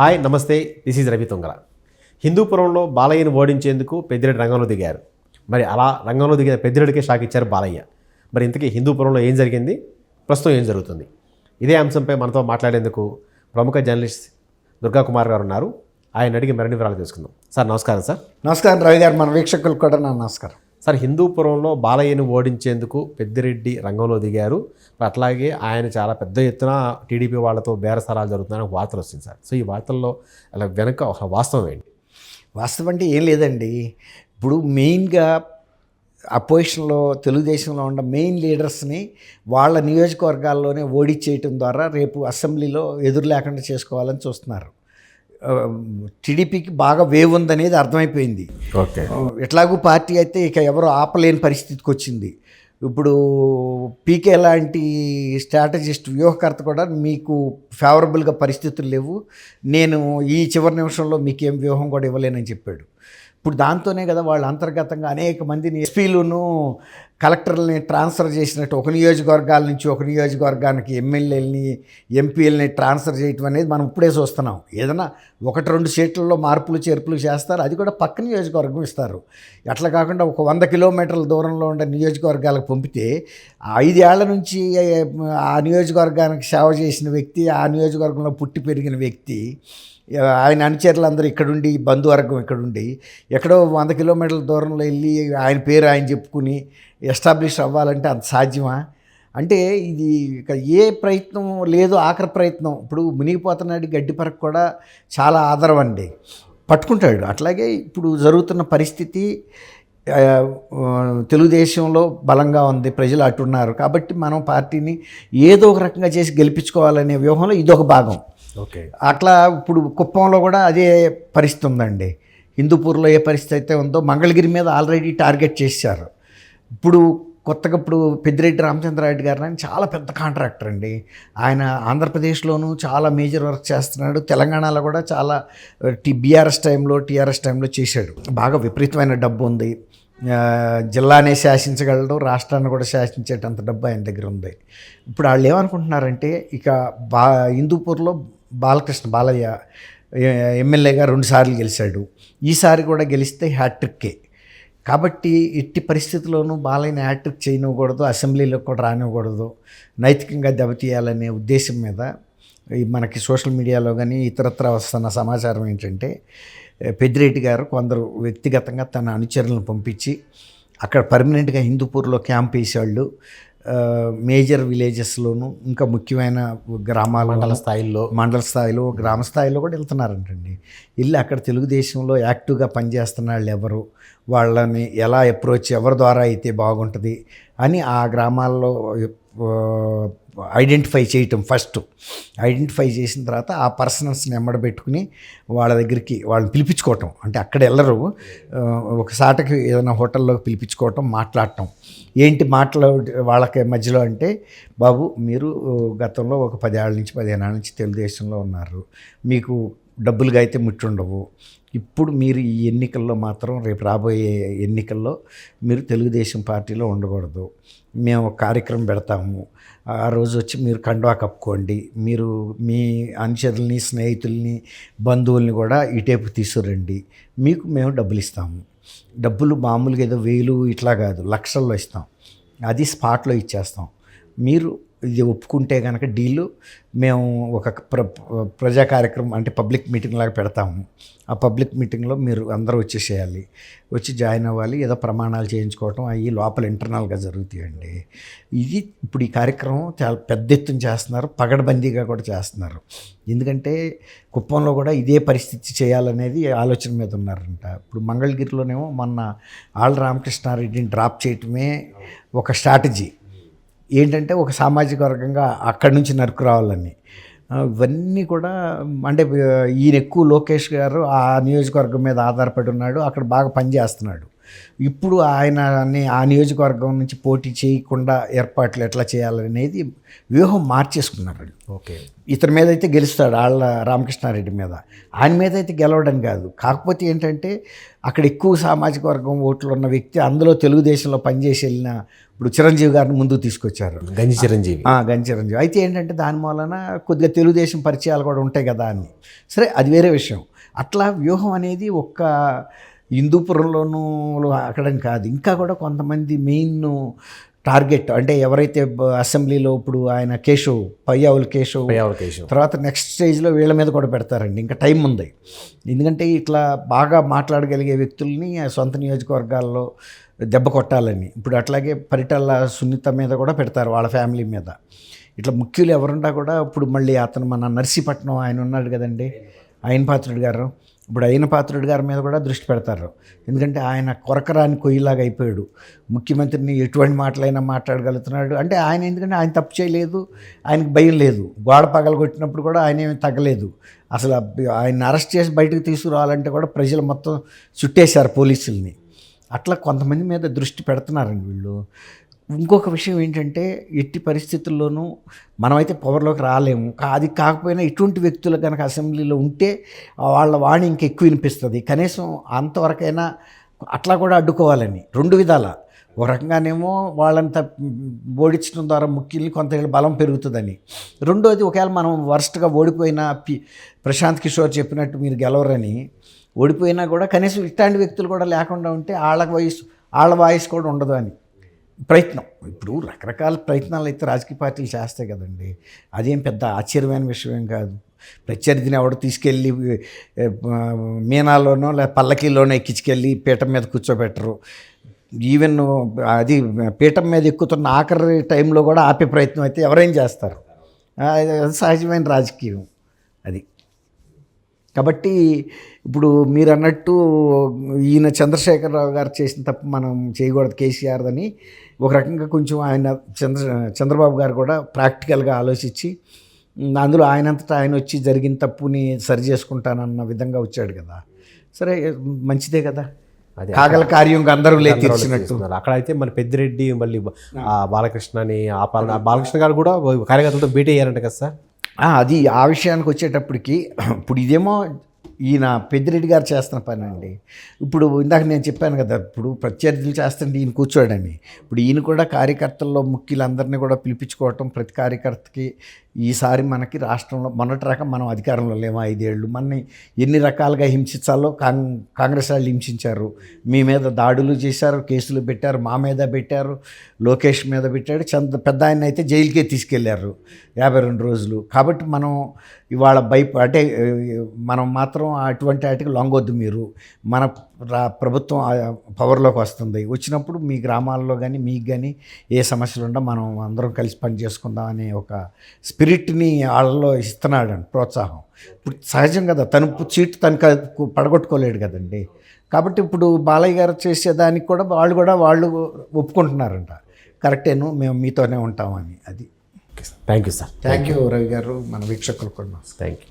Hi నమస్తే. This is Ravi Tungala హిందూపురంలో బాలయ్యను ఓడించేందుకు పెద్దిరెడ్డి రంగంలో దిగారు. మరి అలా రంగంలో దిగిన పెద్దిరెడ్డికే షాక్ ఇచ్చారు బాలయ్య. మరి ఇంతకీ హిందూపురంలో ఏం జరిగింది? ప్రస్తుతం ఏం జరుగుతుంది? ఇదే అంశంపై మనతో మాట్లాడేందుకు ప్రముఖ జర్నలిస్ట్ దుర్గా కుమార్ గారు ఉన్నారు. ఆయన అడిగి మరిన్ని వివరాలు తెలుసుకుందాం. సార్ నమస్కారం సార్. నమస్కారం రవి గారు మన వీక్షకులకు కూడా నా నమస్కారం. సార్ హిందూపురంలో బాలయ్యను ఓడించేందుకు పెద్దిరెడ్డి రంగంలో దిగారు. అట్లాగే ఆయన చాలా పెద్ద ఎత్తున టీడీపీ వాళ్ళతో బేరసరాలు జరుగుతున్నాయని వార్తలు వస్తుంది సార్. సో ఈ వార్తల్లో అలా వెనక ఒక వాస్తవం ఏంటి? వాస్తవం అంటే ఏం లేదండి. ఇప్పుడు మెయిన్గా అపోజిషన్లో తెలుగుదేశంలో ఉన్న మెయిన్ లీడర్స్ని వాళ్ళ నియోజకవర్గాల్లోనే ఓడించేయటం ద్వారా రేపు అసెంబ్లీలో ఎదురు లేకుండా చేసుకోవాలని చూస్తున్నారు. టీడీపీకి బాగా వేవ్ ఉందనేది అర్థమైపోయింది. ఓకే. ఎట్లాగూ పార్టీ అయితే ఇక ఎవరు ఆపలేని పరిస్థితికి వచ్చింది. ఇప్పుడు పీకే లాంటి స్ట్రాటజిస్ట్ వ్యూహకర్త కూడా మీకు ఫేవరబుల్గా పరిస్థితులు లేవు. నేను ఈ చివరి నిమిషంలో మీకేం వ్యూహం కూడా ఇవ్వలేనని చెప్పాడు. ఇప్పుడు దాంతోనే కదా వాళ్ళు అంతర్గతంగా అనేక మందిని ఎస్పీలను కలెక్టర్లని ట్రాన్స్ఫర్ చేసినట్టు ఒక నియోజకవర్గాల నుంచి ఒక నియోజకవర్గానికి ఎమ్మెల్యేలని ఎంపీలని ట్రాన్స్ఫర్ చేయటం అనేది మనం ఇప్పుడే చూస్తున్నాం. ఏదైనా ఒకటి రెండు సీట్లలో మార్పులు చేర్పులు చేస్తారు. అది కూడా పక్క నియోజకవర్గం ఇస్తారు. అట్లా కాకుండా ఒక వంద కిలోమీటర్ల దూరంలో ఉండే నియోజకవర్గాలకు పంపితే ఐదేళ్ళ నుంచి ఆ నియోజకవర్గానికి సేవ చేసిన వ్యక్తి ఆ నియోజకవర్గంలో పుట్టి పెరిగిన వ్యక్తి ఆయన అనుచరులందరూ ఇక్కడుండి బంధువర్గం ఇక్కడుండి ఎక్కడో వంద కిలోమీటర్ల దూరంలో వెళ్ళి ఆయన పేరు ఆయన చెప్పుకుని ఎస్టాబ్లిష్ అవ్వాలంటే అంత సాధ్యమా? అంటే ఇది ఏ ప్రయత్నం లేదు ఆఖరి ప్రయత్నం. ఇప్పుడు మునిగిపోతున్నాడు గడ్డి పరకు కూడా చాలా ఆదరం అండి పట్టుకుంటాడు. అట్లాగే ఇప్పుడు జరుగుతున్న పరిస్థితి తెలుగుదేశంలో బలంగా ఉంది ప్రజలు అటున్నారు. కాబట్టి మనం పార్టీని ఏదో ఒక రకంగా చేసి గెలిపించుకోవాలనే వ్యూహంలో ఇదొక భాగం. ఓకే. అట్లా ఇప్పుడు కుప్పంలో కూడా అదే పరిస్థితి ఉందండి. హిందూపూర్లో ఏ పరిస్థితి అయితే ఉందో మంగళగిరి మీద ఆల్రెడీ టార్గెట్ చేశారు. ఇప్పుడు కొత్తగా ఇప్పుడు పెద్దిరెడ్డి రామచంద్రారెడ్డి గారు అని చాలా పెద్ద కాంట్రాక్టర్ అండి. ఆయన ఆంధ్రప్రదేశ్లోనూ చాలా మేజర్ వర్క్ చేస్తున్నాడు. తెలంగాణలో కూడా చాలా టీ బీఆర్ఎస్ టైంలో టీఆర్ఎస్ టైంలో చేశాడు. బాగా విపరీతమైన డబ్బు ఉంది. జిల్లానే శాసించగలడు రాష్ట్రాన్ని కూడా శాసించేటంత డబ్బు ఆయన దగ్గర ఉంది. ఇప్పుడు వాళ్ళు ఏమనుకుంటున్నారంటే ఇక బా హిందూపూర్లో బాలకృష్ణ బాలయ్య ఎమ్మెల్యేగా రెండుసార్లు గెలిచాడు. ఈసారి కూడా గెలిస్తే హ్యాట్రిక్కే. కాబట్టి ఎట్టి పరిస్థితుల్లోనూ బాలయ్యని హ్యాట్రిక్ చేయనివ్వకూడదు అసెంబ్లీలో కూడా రానివ్వకూడదు. నైతికంగా దెబ్బతీయాలనే ఉద్దేశం మీద ఈ మనకి సోషల్ మీడియాలో కానీ ఇతరత్ర వస్తున్న సమాచారం ఏంటంటే పెద్దిరెడ్డి గారు కొందరు వ్యక్తిగతంగా తన అనుచరులను పంపించి అక్కడ పర్మనెంట్గా హిందూపూర్లో క్యాంప్ వేసేవాళ్ళు. మేజర్ విలేజెస్లోను ఇంకా ముఖ్యమైన గ్రామాల మండల స్థాయిల్లో. మండల స్థాయిలో గ్రామ స్థాయిలో కూడా వెళ్తున్నారంటండి. వెళ్ళి అక్కడ తెలుగుదేశంలో యాక్టివ్గా పనిచేస్తున్న వాళ్ళు ఎవరు వాళ్ళని ఎలా అప్రోచ్ ఎవరి ద్వారా అయితే బాగుంటుంది? అని ఆ గ్రామాల్లో ఐడెంటిఫై చేయటం ఫస్ట్ ఐడెంటిఫై చేసిన తర్వాత ఆ పర్సనల్స్ని ఎమ్మడబెట్టుకుని వాళ్ళ దగ్గరికి వాళ్ళని పిలిపించుకోవటం. అంటే అక్కడ వెళ్ళరు ఒక సాటకి ఏదైనా హోటల్లోకి పిలిపించుకోవటం మాట్లాడటం. ఏంటి మాట్లాడ వాళ్ళకి మధ్యలో అంటే బాబు మీరు గతంలో ఒక పదేళ్ళ నుంచి పదిహేను నుంచి తెలుగుదేశంలో ఉన్నారు. మీకు డబ్బులుగా అయితే ముట్టుండవు. ఇప్పుడు మీరు ఈ ఎన్నికల్లో మాత్రం రేపు రాబోయే ఎన్నికల్లో మీరు తెలుగుదేశం పార్టీలో ఉండకూడదు. మేము ఒక కార్యక్రమం పెడతాము. ఆ రోజు వచ్చి మీరు కండువా కప్పుకోండి. మీరు మీ అనుచరుల్ని స్నేహితుల్ని బంధువుల్ని కూడా ఇటేపు తీసుకురండి. మీకు మేము డబ్బులు ఇస్తాము. డబ్బులు మామూలుగా ఏదో వేలు ఇట్లా కాదు. లక్షల్లో ఇస్తాం. అది స్పాట్లో ఇచ్చేస్తాం. మీరు ఇది ఒప్పుకుంటే కనుక డీలు మేము ఒక ప్ర ప్రజా కార్యక్రమం అంటే పబ్లిక్ మీటింగ్ లాగా పెడతాము. ఆ పబ్లిక్ మీటింగ్లో మీరు అందరూ వచ్చేసేయాలి. వచ్చి జాయిన్ అవ్వాలి ఏదో ప్రమాణాలు చేయించుకోవటం అవి లోపల ఇంటర్నల్గా జరుగుతాయండి. ఇది ఇప్పుడు ఈ కార్యక్రమం చాలా పెద్ద ఎత్తున చేస్తున్నారు పగడబందీగా కూడా చేస్తున్నారు. ఎందుకంటే కుప్పంలో కూడా ఇదే పరిస్థితి చేయాలనేది ఆలోచన మీద ఉన్నారంట. ఇప్పుడు మంగళగిరిలోనేమో మొన్న ఆళ్ళ రామకృష్ణారెడ్డిని డ్రాప్ చేయటమే ఒక స్ట్రాటజీ. ఏంటంటే ఒక సామాజిక వర్గంగా అక్కడి నుంచి నరుకు రావాలని. ఇవన్నీ కూడా అంటే ఈయన ఎక్కువ లోకేష్ గారు ఆ నియోజకవర్గం మీద ఆధారపడి ఉన్నాడు అక్కడ బాగా పనిచేస్తున్నాడు. ఇప్పుడు ఆయన ఆ నియోజకవర్గం నుంచి పోటీ చేయకుండా ఏర్పాట్లు ఎట్లా చేయాలనేది వ్యూహం మార్చేసుకున్నారు. ఓకే. ఇతని మీద అయితే గెలుస్తాడు వాళ్ళ రామకృష్ణారెడ్డి మీద. ఆయన మీద అయితే గెలవడం కాదు. కాకపోతే ఏంటంటే అక్కడ ఎక్కువ సామాజిక వర్గం ఓట్లు ఉన్న వ్యక్తి అందులో తెలుగుదేశంలో పనిచేసి వెళ్ళిన ఇప్పుడు చిరంజీవి గారిని ముందుకు తీసుకొచ్చారు. గంజి చిరంజీవి. ఆ, గంజి చిరంజీవి. అయితే ఏంటంటే దాని మూలన కొద్దిగా తెలుగుదేశం పరిచయాలు కూడా ఉంటాయి కదా అని. సరే అది వేరే విషయం. అట్లా వ్యూహం అనేది ఒక్క హిందూపురంలోనూ అక్కడని కాదు. ఇంకా కూడా కొంతమంది మెయిన్ టార్గెట్ అంటే ఎవరైతే అసెంబ్లీలో ఇప్పుడు ఆయన కేశవ్ పయ్యావుల కేశవ్ పయ్యావుల కేశవ్. తర్వాత నెక్స్ట్ స్టేజ్లో వీళ్ళ మీద కూడా పెడతారండి. ఇంకా టైం ఉంది. ఎందుకంటే ఇట్లా బాగా మాట్లాడగలిగే వ్యక్తుల్ని సొంత నియోజకవర్గాల్లో దెబ్బ కొట్టాలని. ఇప్పుడు అట్లాగే పరిటాల సునీత మీద కూడా పెడతారు వాళ్ళ ఫ్యామిలీ మీద. ఇట్లా ముఖ్యులు ఎవరున్నా కూడా ఇప్పుడు మళ్ళీ అతను మన నర్సీపట్నం ఆయన ఉన్నాడు కదండి. ఆయన పాత్రుడు గారు. ఇప్పుడు అయిన పాత్రుడు గారి మీద కూడా దృష్టి పెడతారు. ఎందుకంటే ఆయన కొరకరాని కొయ్యిలాగా అయిపోయాడు. ముఖ్యమంత్రిని ఎటువంటి మాటలైనా మాట్లాడగలుగుతున్నాడు. అంటే ఆయన ఎందుకంటే ఆయన తప్పు చేయలేదు ఆయనకు భయం లేదు. గోడ పగలగొట్టినప్పుడు కూడా ఆయన ఏమి తగ్గలేదు. అసలు ఆయన అరెస్ట్ చేసి బయటకు తీసుకురావాలంటే కూడా ప్రజలు మొత్తం చుట్టేశారు పోలీసుల్ని. అట్లా కొంతమంది మీద దృష్టి పెడుతున్నారండి వీళ్ళు. ఇంకొక విషయం ఏంటంటే ఎట్టి పరిస్థితుల్లోనూ మనమైతే పవర్లోకి రాలేము. కా- అది కాకపోయినా ఇటువంటి వ్యక్తులు కనుక అసెంబ్లీలో ఉంటే వాళ్ళ వాణి ఇంక ఎక్కువ వినిపిస్తుంది. కనీసం అంతవరకైనా అట్లా కూడా అడ్డుకోవాలని. రెండు విధాల. ఒక రకంగానేమో వాళ్ళంత ఓడించడం ద్వారా ముఖ్యుల్ని కొంత బలం పెరుగుతుందని. రెండోది ఒకవేళ మనం వరస్ట్గా ఓడిపోయిన పి ప్రశాంత్ కిషోర్ చెప్పినట్టు మీరు గెలవరని ఓడిపోయినా కూడా కనీసం ఇట్లాంటి వ్యక్తులు కూడా లేకుండా ఉంటే వాళ్ళ వయసు వాళ్ళ వాయిస్ కూడా ఉండదు అని. ప్రయత్నం. ఇప్పుడు రకరకాల ప్రయత్నాలు అయితే రాజకీయ పార్టీలు చేస్తాయి కదండి. అదేం పెద్ద ఆశ్చర్యమైన విషయం కాదు. ప్రత్యర్థిని ఎవడు తీసుకెళ్ళి ఏ, మీనాలోనో లేదా పల్లకీలోనో ఎక్కించుకెళ్ళి పీఠం మీద కూర్చోబెట్టరు. ఈవెన్ అది పీఠం మీద ఎక్కుతున్న ఆఖరి టైంలో కూడా ఆపే ప్రయత్నం అయితే ఎవరేం చేస్తారు? అది సహజమైన రాజకీయం. అది. కాబట్టి ఇప్పుడు మీరు అన్నట్టు ఈయన చంద్రశేఖరరావు గారు చేసిన తప్పు మనం చేయకూడదు కేసీఆర్ అని. ఒక రకంగా కొంచెం ఆయన చంద్ర చంద్రబాబు గారు కూడా ప్రాక్టికల్గా ఆలోచించి అందులో ఆయనంతటా ఆయన వచ్చి జరిగిన తప్పుని సరి చేసుకుంటానన్న విధంగా వచ్చాడు కదా. సరే మంచిదే కదా. అదే. కాగల కార్యం అందరూ తీర్చినట్టు. అక్కడ అయితే మన పెద్దిరెడ్డి మళ్ళీ ఆ. బాలకృష్ణని ఆ బాలకృష్ణ గారు కూడా కార్యకర్తలతో భేటీ అయ్యారంట కదా సార్. అది ఆ విషయానికి వచ్చేటప్పటికి ఇప్పుడు ఇదేమో ఈయన పెద్దిరెడ్డి గారు చేస్తున్న పని అండి ఇప్పుడు ఇందాక నేను చెప్పాను కదా ఇప్పుడు ప్రత్యర్థులు చేస్తుంటే ఈయన కూర్చోడని ఇప్పుడు ఈయన కూడా కార్యకర్తల్లో ముఖ్యులందరినీ కూడా పిలిపించుకోవటం ప్రతి కార్యకర్తకి ఈసారి మనకి రాష్ట్రంలో మొన్నటి రకం మనం అధికారంలో లేము ఐదేళ్ళు. మనని ఎన్ని రకాలుగా హింసించాలో కాంగ్ కాంగ్రెస్ వాళ్ళు హింసించారు. మీ మీద దాడులు చేశారు కేసులు పెట్టారు మా మీద పెట్టారు లోకేష్ మీద పెట్టాడు చంద్ర పెద్ద ఆయన అయితే జైలుకే తీసుకెళ్ళారు యాభై రెండు రోజులు. కాబట్టి మనం ఇవాళ భయప అంటే మనం మాత్రం అటువంటి వాటికి లొంగొద్దు మీరు. మన రా ప్రభుత్వం పవర్లోకి వస్తుంది. వచ్చినప్పుడు మీ గ్రామాల్లో కానీ మీకు కానీ ఏ సమస్యలు ఉన్నా మనం అందరం కలిసి పని చేసుకుందాం అనే ఒక స్పిరిట్ని వాళ్ళలో ఇస్తున్నాడు ప్రోత్సాహం. ఇప్పుడు సహజం కదా తను చీట్ తను క- పడగొట్టుకోలేడు కదండి. కాబట్టి ఇప్పుడు బాలయ్య గారు చేసేదానికి కూడా వాళ్ళు కూడా వాళ్ళు ఒప్పుకుంటున్నారంట. కరెక్టేను మేము మీతోనే ఉంటామని అది. Thank you sir. Thank you Ravi గారు మన వీక్షకులు కూడా. Thank you.